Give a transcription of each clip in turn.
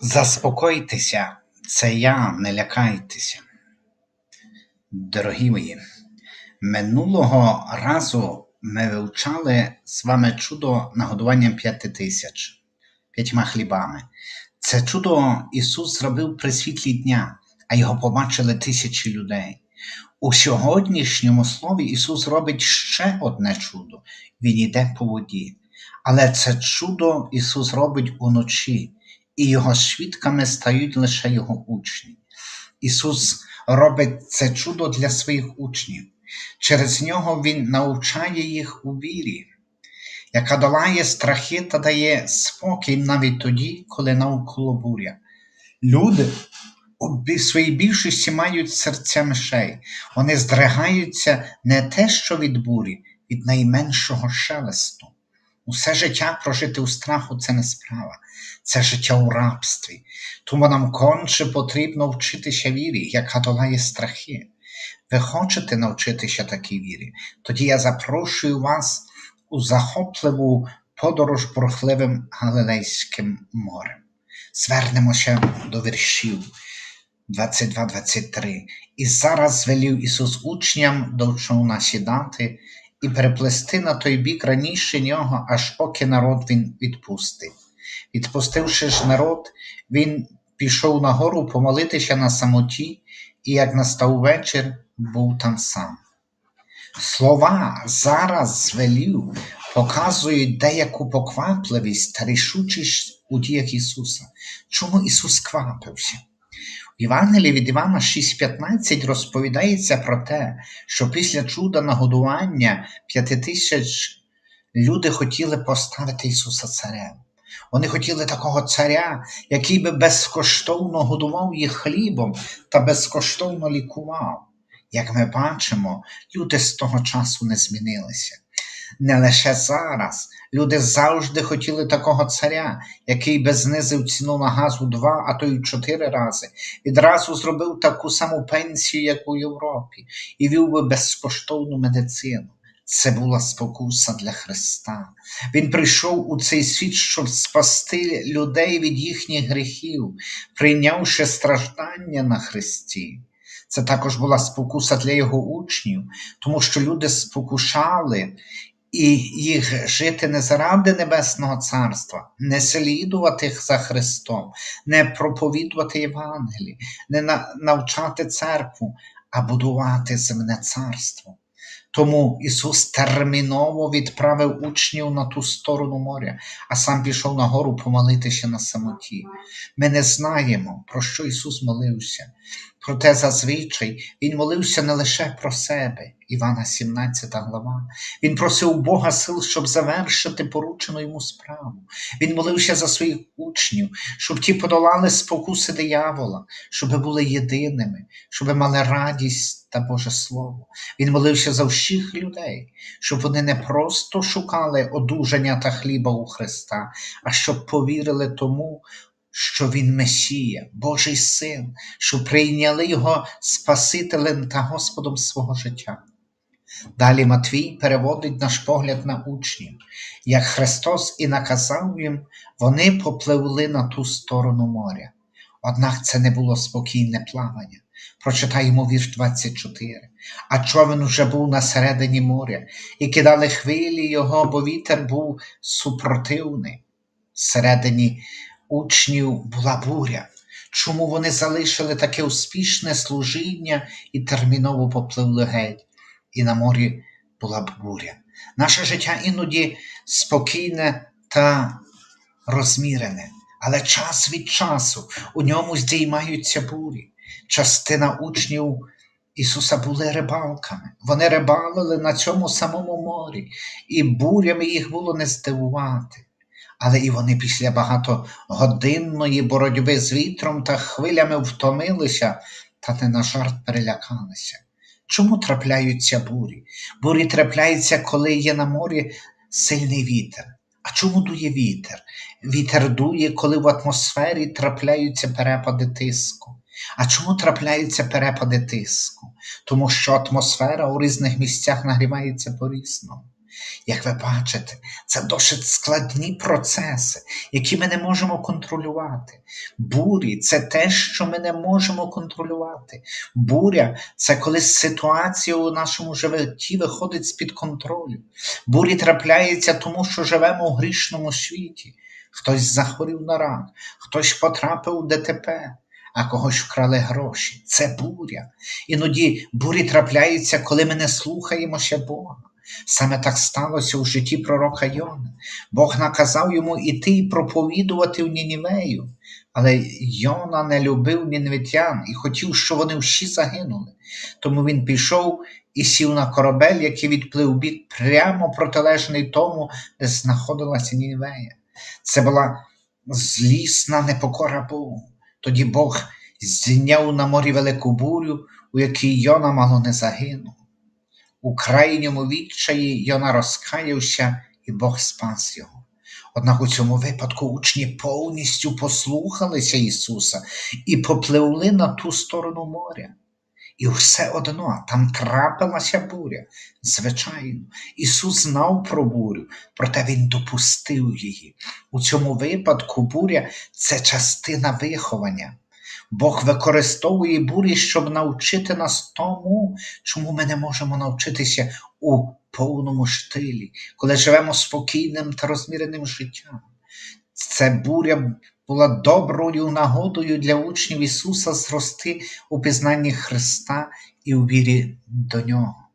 Заспокойтеся, це я, не лякайтеся. Дорогі мої, минулого разу ми вивчали з вами чудо нагодуванням п'яти тисяч п'ятьма хлібами. Це чудо Ісус зробив при світлі дня, а його побачили тисячі людей. У сьогоднішньому слові Ісус робить ще одне чудо. Він йде по воді. Але це чудо Ісус робить уночі, і його свідками стають лише його учні. Ісус робить це чудо для своїх учнів. Через нього Він навчає їх у вірі, яка долає страхи та дає спокій навіть тоді, коли навколо буря. Люди у своїй більшості мають серця мишей. Вони здригаються не те, що від бурі, від найменшого шелесту. Усе життя прожити у страху це не справа, це життя у рабстві. Тому нам конче потрібно вчитися вірі, яка долає страхи. Ви хочете навчитися такій вірі? Тоді я запрошую вас у захопливу подорож бурхливим Галилейським морем. Звернемося до віршів 22-23. І зараз звелів Ісус учням до човна сідати і переплести на той бік раніше нього, аж поки народ він відпустив. Відпустивши ж народ, він пішов на гору помолитися на самоті, і як настав вечір, був там сам. Слова зараз звелів показують деяку поквапливість та рішучість у діях Ісуса. Чому Ісус квапився? В Євангелії від Івана 6,15 розповідається про те, що після чуда нагодування п'яти тисяч люди хотіли поставити Ісуса царем. Вони хотіли такого царя, який би безкоштовно годував їх хлібом та безкоштовно лікував. Як ми бачимо, люди з того часу не змінилися. Не лише зараз. Люди завжди хотіли такого царя, який би знизив ціну на газ у два, а то й чотири рази, відразу зробив таку саму пенсію, як у Європі, і вів би безкоштовну медицину. Це була спокуса для Христа. Він прийшов у цей світ, щоб спасти людей від їхніх гріхів, прийнявши страждання на Христі. Це також була спокуса для його учнів, тому що люди спокушали і їх жити не заради Небесного Царства, не слідувати за Христом, не проповідувати Євангелії, не на- навчати церкву, а будувати земне царство. Тому Ісус терміново відправив учнів на ту сторону моря, а сам пішов на гору помолитися на самоті. Ми не знаємо, про що Ісус молився. Проте зазвичай Він молився не лише про себе, Івана 17 глава. Він просив Бога сил, щоб завершити поручену йому справу. Він молився за своїх учнів, щоб ті подолали спокуси диявола, щоб були єдиними, щоб мали радість та Боже Слово. Він молився за всіх людей, щоб вони не просто шукали одужання та хліба у Христа, а щоб повірили тому, що Він Месія, Божий Син, що прийняли Його Спасителем та Господом свого життя. Далі Матвій переводить наш погляд на учнів. Як Христос і наказав їм, вони попливли на ту сторону моря. Однак це не було спокійне плавання. Прочитаємо вірш 24. А човен уже був на середині моря, і кидали хвилі його, бо вітер був супротивний. Всередині учнів була буря. Чому вони залишили таке успішне служіння і терміново попливли геть? І на морі була б буря. Наше життя іноді спокійне та розмірене, але час від часу у ньому здіймаються бурі. Частина учнів Ісуса були рибалками. Вони рибалили на цьому самому морі, і бурями їх було не здивувати. Але і вони після багатогодинної боротьби з вітром та хвилями втомилися та не на жарт перелякалися. Чому трапляються бурі? Бурі трапляються, коли є на морі сильний вітер. А чому дує вітер? Вітер дує, коли в атмосфері трапляються перепади тиску. А чому трапляються перепади тиску? Тому що атмосфера у різних місцях нагрівається по-різному. Як ви бачите, це досить складні процеси, які ми не можемо контролювати. Бурі це те, що ми не можемо контролювати. Буря це коли ситуація у нашому житті виходить з-під контролю. Бурі трапляються тому, що живемо у грішному світі. Хтось захворів на рак, хтось потрапив у ДТП, а когось вкрали гроші. Це буря. Іноді бурі трапляються, коли ми не слухаємося Бога. Саме так сталося у житті пророка Йони. Бог наказав йому іти і проповідувати в Нінівею. Але Йона не любив ніневитян і хотів, щоб вони всі загинули. Тому він пішов і сів на корабель, який відплив бік прямо протилежний тому, де знаходилася Нінівея. Це була злісна непокора Богу. Тоді Бог зняв на морі велику бурю, у якій Йона мало не загинув. У крайньому відчаї Йона розкаявся, і Бог спас його. Однак у цьому випадку учні повністю послухалися Ісуса і попливли на ту сторону моря. І все одно там трапилася буря. Звичайно, Ісус знав про бурю, проте Він допустив її. У цьому випадку буря це частина виховання. Бог використовує бурі, щоб навчити нас тому, чому ми не можемо навчитися у повному штилі, коли живемо спокійним та розміреним життям. Це буря була доброю нагодою для учнів Ісуса зрости у пізнанні Христа і у вірі до Нього.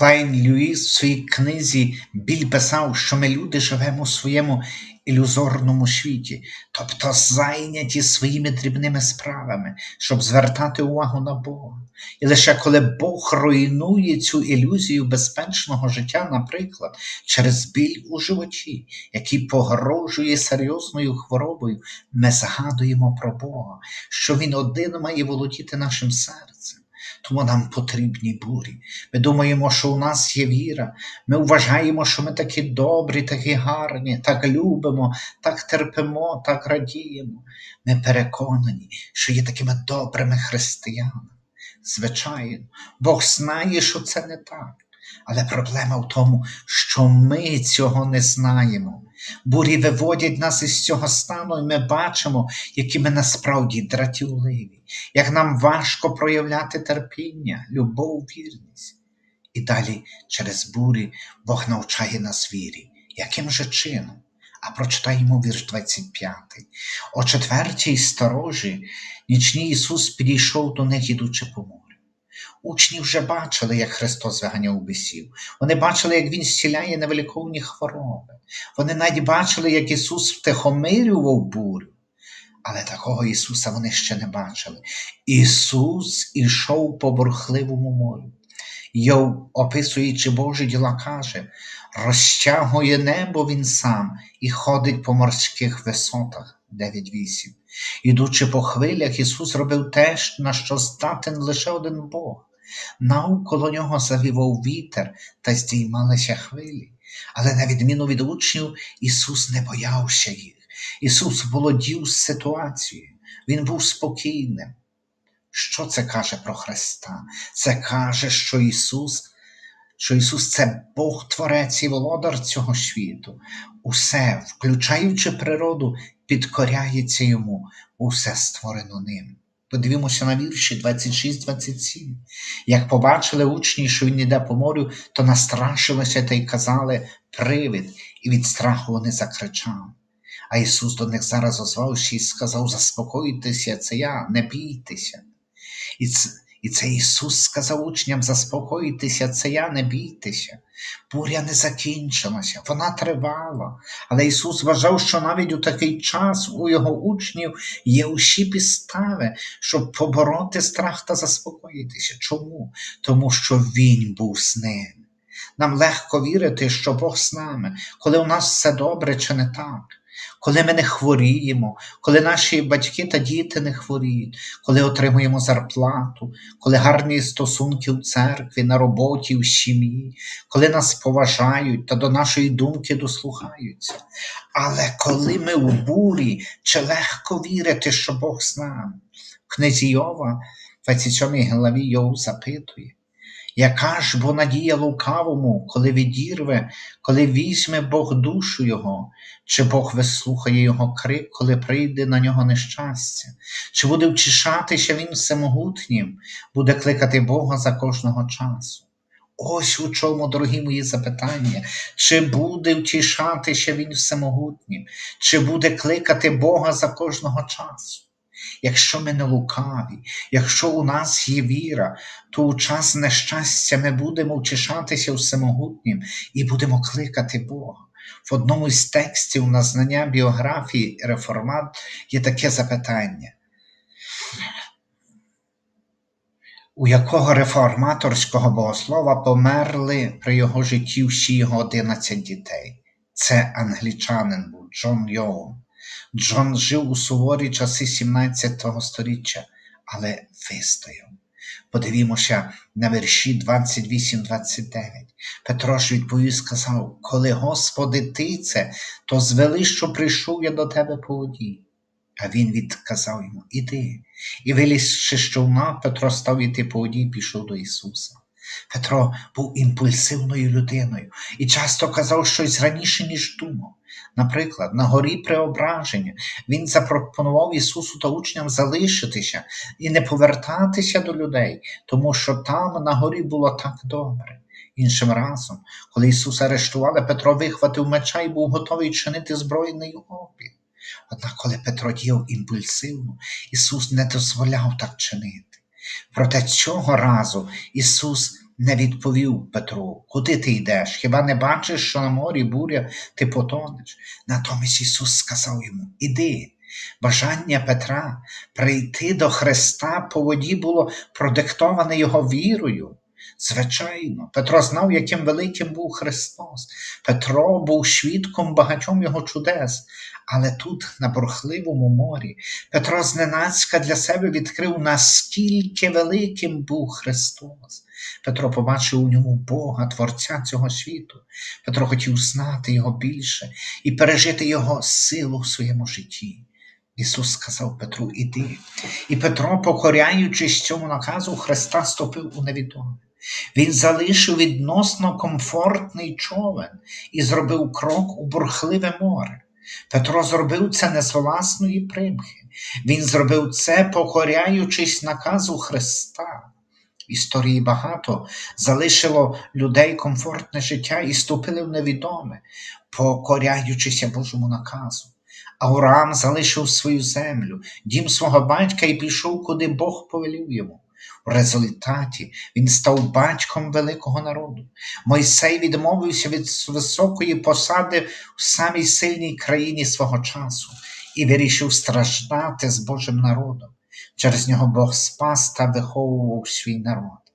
Клайн Люїс в своїй книзі Біль писав, що ми люди живемо у своєму ілюзорному світі, тобто зайняті своїми дрібними справами, щоб звертати увагу на Бога. І лише коли Бог руйнує цю ілюзію безпечного життя, наприклад, через біль у животі, який погрожує серйозною хворобою, ми згадуємо про Бога, що Він один має володіти нашим серцем. Тому нам потрібні бурі. Ми думаємо, що у нас є віра. Ми вважаємо, що ми такі добрі, такі гарні, так любимо, так терпимо, так радіємо. Ми переконані, що є такими добрими християнами. Звичайно, Бог знає, що це не так. Але проблема в тому, що ми цього не знаємо. Бурі виводять нас із цього стану, і ми бачимо, які ми насправді дратівливі, як нам важко проявляти терпіння, любов, вірність. І далі через бурі Бог навчає нас вірі. Яким же чином? А прочитаємо вірш 25. О четвертій сторожі нічній Ісус підійшов до них, ідучи по. Учні вже бачили, як Христос виганяв бісів. Вони бачили, як Він зціляє невеликовні хвороби. Вони навіть бачили, як Ісус втихомирював бурю. Але такого Ісуса вони ще не бачили. Ісус ішов по бурхливому морю. Йов, описуючи Божі діла, каже, розтягує небо він сам і ходить по морських висотах 9.8. Ідучи по хвилях, Ісус робив те, на що здатен лише один Бог. Навколо нього завівав вітер та здіймалися хвилі. Але на відміну від учнів, Ісус не боявся їх. Ісус володів ситуацією, Він був спокійним. Що це каже про Христа? Це каже, що Ісус, що Ісус це Бог Творець і володар цього світу. Усе, включаючи природу, підкоряється йому, усе створено ним. Подивімося на вірші 26-27. Як побачили учні, що він іде по морю, то настрашилися та й казали привид, і від страху вони закричали. А Ісус до них зараз озвався і сказав: Заспокойтеся, це я, не бійтеся. І і це Ісус сказав учням: Заспокойтеся, це я, не бійтеся. Буря не закінчилася, вона тривала. Але Ісус вважав, що навіть у такий час у його учнів є усі підстави, щоб побороти страх та заспокоїтися. Чому? Тому що Він був з ним. Нам легко вірити, що Бог з нами, коли у нас все добре чи не так. Коли ми не хворіємо, коли наші батьки та діти не хворіють, коли отримуємо зарплату, коли гарні стосунки в церкві, на роботі, в сім'ї, коли нас поважають та до нашої думки дослухаються. Але коли ми в бурі, чи легко вірити, що Бог з нами? В книзі Йова, 27 главі Йов запитує, Яка ж бо надія лукавому, коли відірве, коли візьме Бог душу його, чи Бог вислухає його крик, коли прийде на нього нещастя, чи буде втішатися він всемогутнім, буде кликати Бога за кожного часу? Ось у чому, дорогі мої запитання, чи буде втішатися він всемогутнім, чи буде кликати Бога за кожного часу? Якщо ми не лукаві, якщо у нас є віра, то у час нещастя ми будемо втішатися всемогутнім і будемо кликати Бога. В одному з текстів на знання біографії реформат є таке запитання. У якого реформаторського богослова померли при його житті всі його 11 дітей? Це англічанин був Джон Йоун. Джон жив у суворі часи 17 століття, але вистояв. Подивімося на вірші 28-29. Петро ж відповів сказав: Коли Господи ти це, то звели, що прийшов я до тебе по воді. А він відказав йому: Іди. І вилізши з човна, Петро став іти по воді і пішов до Ісуса. Петро був імпульсивною людиною і часто казав щось раніше, ніж думав. Наприклад, на горі преображення він запропонував Ісусу та учням залишитися і не повертатися до людей, тому що там на горі було так добре. Іншим разом, коли Ісуса арештували, Петро вихватив меча і був готовий чинити збройний опір. Однак, коли Петро діяв імпульсивно, Ісус не дозволяв так чинити. Проте цього разу Ісус не відповів Петру, куди ти йдеш? Хіба не бачиш, що на морі буря ти потонеш? Натомість Ісус сказав йому: Іди. Бажання Петра прийти до Христа по воді було продиктоване його вірою. Звичайно, Петро знав, яким великим був Христос. Петро був свідком багатьом його чудес, але тут, на бурхливому морі, Петро зненацька для себе відкрив, наскільки великим був Христос. Петро побачив у ньому Бога, Творця цього світу. Петро хотів знати Його більше і пережити Його силу в своєму житті. Ісус сказав Петру, іди. І Петро, покоряючись цьому наказу, Христа ступив у невідоме. Він залишив відносно комфортний човен і зробив крок у бурхливе море. Петро зробив це не з власної примхи. Він зробив це, покоряючись наказу Христа. Історії багато залишило людей комфортне життя і ступили в невідоме, покоряючися Божому наказу. Авраам залишив свою землю, дім свого батька і пішов, куди Бог повелів йому. В результаті він став батьком великого народу. Мойсей відмовився від високої посади в самій сильній країні свого часу і вирішив страждати з Божим народом. Через нього Бог спас та виховував свій народ.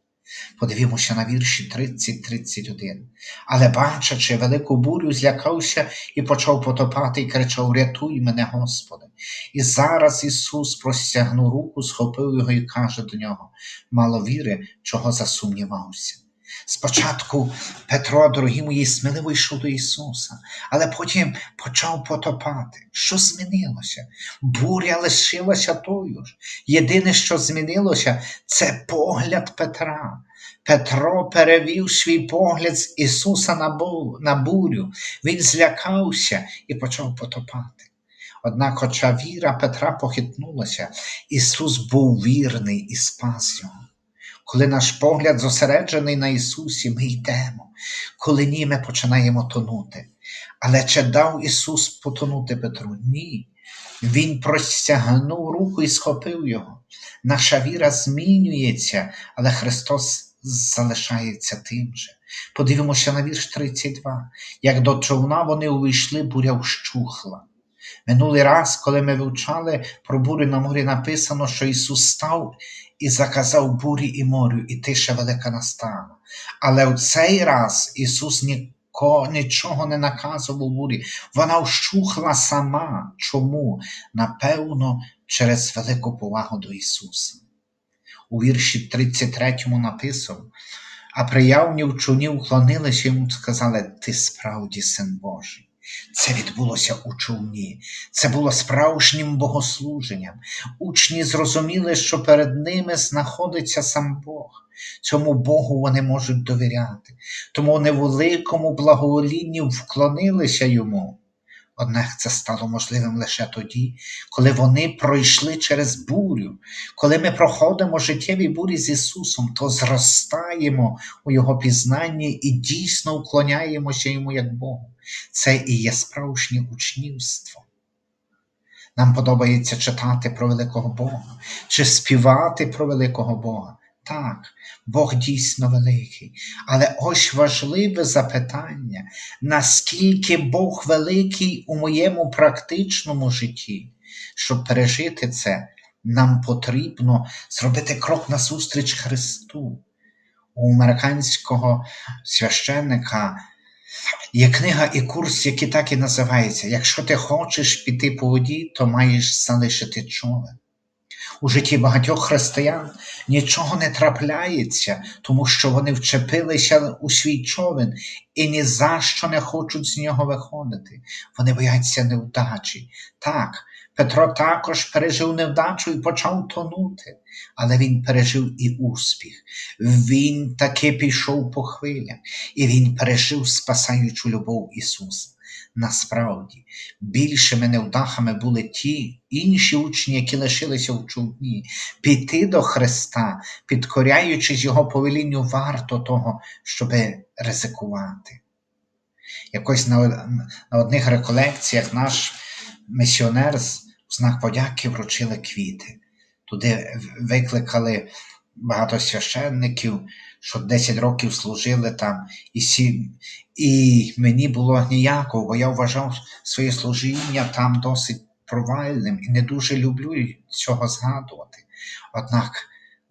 Подивімося на вірші 30-31. Але, бачачи велику бурю, злякався і почав потопати і кричав: Рятуй мене, Господи. І зараз Ісус простягнув руку, схопив його і каже до нього: Мало віри, чого засумнівався. Спочатку Петро, дорогі мої, сміливо йшов до Ісуса, але потім почав потопати. Що змінилося? Буря лишилася тою ж. Єдине, що змінилося, це погляд Петра. Петро перевів свій погляд з Ісуса на бурю. Він злякався і почав потопати. Однак, хоча віра Петра похитнулася, Ісус був вірний і спас його. Коли наш погляд зосереджений на Ісусі, ми йдемо, коли ні, ми починаємо тонути. Але чи дав Ісус потонути Петру? Ні. Він простягнув руку і схопив його. Наша віра змінюється, але Христос залишається тим же. Подивимося на вірш 32. Як до човна вони увійшли, буря вщухла. Минулий раз, коли ми вивчали про бурю на морі, написано, що Ісус став і заказав бурі і морю, і тиша велика настала. Але в цей раз Ісус ніко, нічого не наказував бурі. Вона вщухла сама. Чому? Напевно, через велику повагу до Ісуса. У вірші 33 написано, а приявні в човні уклонилися йому сказали, Ти справді син Божий. Це відбулося у човні, це було справжнім богослуженням. Учні зрозуміли, що перед ними знаходиться сам Бог. Цьому Богу вони можуть довіряти, тому вони в великому благоволінні вклонилися йому. Однак це стало можливим лише тоді, коли вони пройшли через бурю. Коли ми проходимо життєві бурі з Ісусом, то зростаємо у Його пізнанні і дійсно уклоняємося Йому як Богу. Це і є справжнє учнівство. Нам подобається читати про великого Бога чи співати про великого Бога. Так, Бог дійсно великий, але ось важливе запитання, наскільки Бог великий у моєму практичному житті. Щоб пережити це, нам потрібно зробити крок назустріч Христу. У американського священника є книга і курс, який так і називається Якщо ти хочеш піти по воді, то маєш залишити човен. У житті багатьох християн нічого не трапляється, тому що вони вчепилися у свій човен і ні за що не хочуть з нього виходити. Вони бояться невдачі. Так, Петро також пережив невдачу і почав тонути, але він пережив і успіх. Він таки пішов по хвилях, і він пережив спасаючу любов Ісуса. Насправді, більшими невдахами були ті інші учні, які лишилися в човні. Піти до Христа, підкоряючись Його повелінню, варто того, щоб ризикувати. Якось на, на одних реколекціях наш місіонер з- в знак подяки вручили квіти. Туди викликали багато священників, що 10 років служили там, і, сі... і мені було ніяково, бо я вважав своє служіння там досить провальним і не дуже люблю цього згадувати. Однак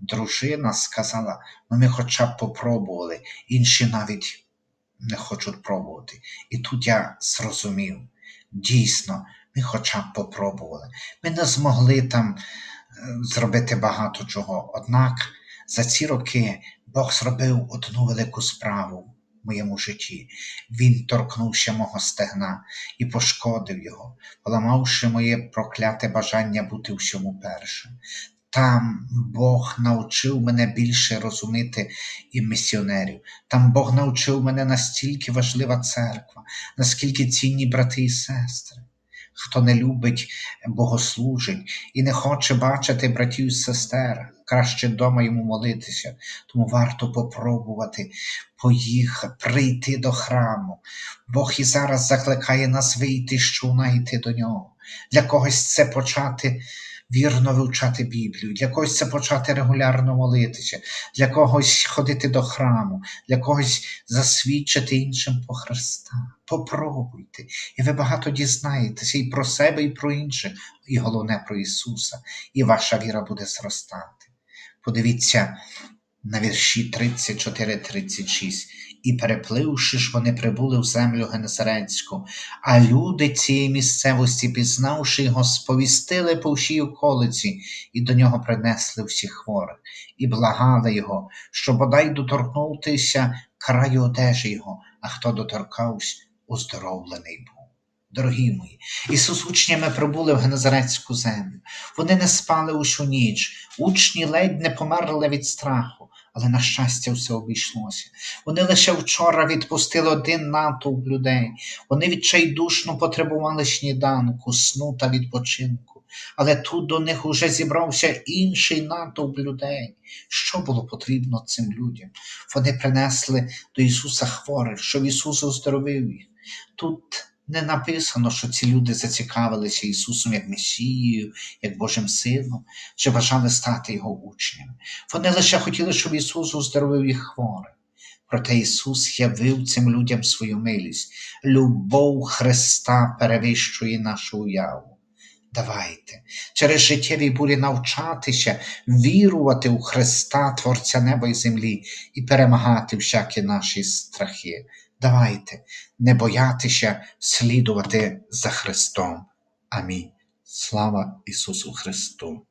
дружина сказала: ну ми хоча б попробували, інші навіть не хочуть пробувати. І тут я зрозумів, дійсно, ми хоча б попробували. Ми не змогли там е, зробити багато чого. Однак за ці роки Бог зробив одну велику справу в моєму житті. Він торкнувся мого стегна і пошкодив його, поламавши моє прокляте бажання бути всьому першим. Там Бог навчив мене більше розуміти і місіонерів. Там Бог навчив мене настільки важлива церква, наскільки цінні брати і сестри. Хто не любить богослужень і не хоче бачити братів і сестер, краще вдома йому молитися, тому варто попробувати поїхати, прийти до храму. Бог і зараз закликає нас вийти що найти до нього. Для когось це почати вірно вивчати Біблію, для когось це почати регулярно молитися, для когось ходити до храму, для когось засвідчити іншим по Христа. Попробуйте, і ви багато дізнаєтеся і про себе, і про інших, і головне про Ісуса, і ваша віра буде зростати. Подивіться на вірші 34-36. І перепливши ж, вони прибули в землю Генесарецьку, а люди цієї місцевості, пізнавши його, сповістили по всій околиці, і до нього принесли всіх хворих, і благали його, що бодай доторкнутися краю одежі його, а хто доторкався, оздоровлений був. Дорогі мої, Ісус учнями прибули в Генезарецьку землю. Вони не спали усю ніч, учні ледь не померли від страху, але, на щастя, все обійшлося. Вони лише вчора відпустили один натовп людей. Вони відчайдушно потребували сніданку, сну та відпочинку. Але тут до них уже зібрався інший натовп людей. Що було потрібно цим людям? Вони принесли до Ісуса хворих, щоб Ісус оздоровив їх. Тут не написано, що ці люди зацікавилися Ісусом як Месією, як Божим Сином, чи бажали стати Його учнями. Вони лише хотіли, щоб Ісус оздоровив їх хворих. Проте Ісус явив цим людям свою милість. Любов Христа перевищує нашу уяву. Давайте через життєві бурі навчатися, вірувати у Христа, Творця неба і землі, і перемагати всякі наші страхи. Давайте не боятися слідувати за Христом. Амінь. Слава Ісусу Христу!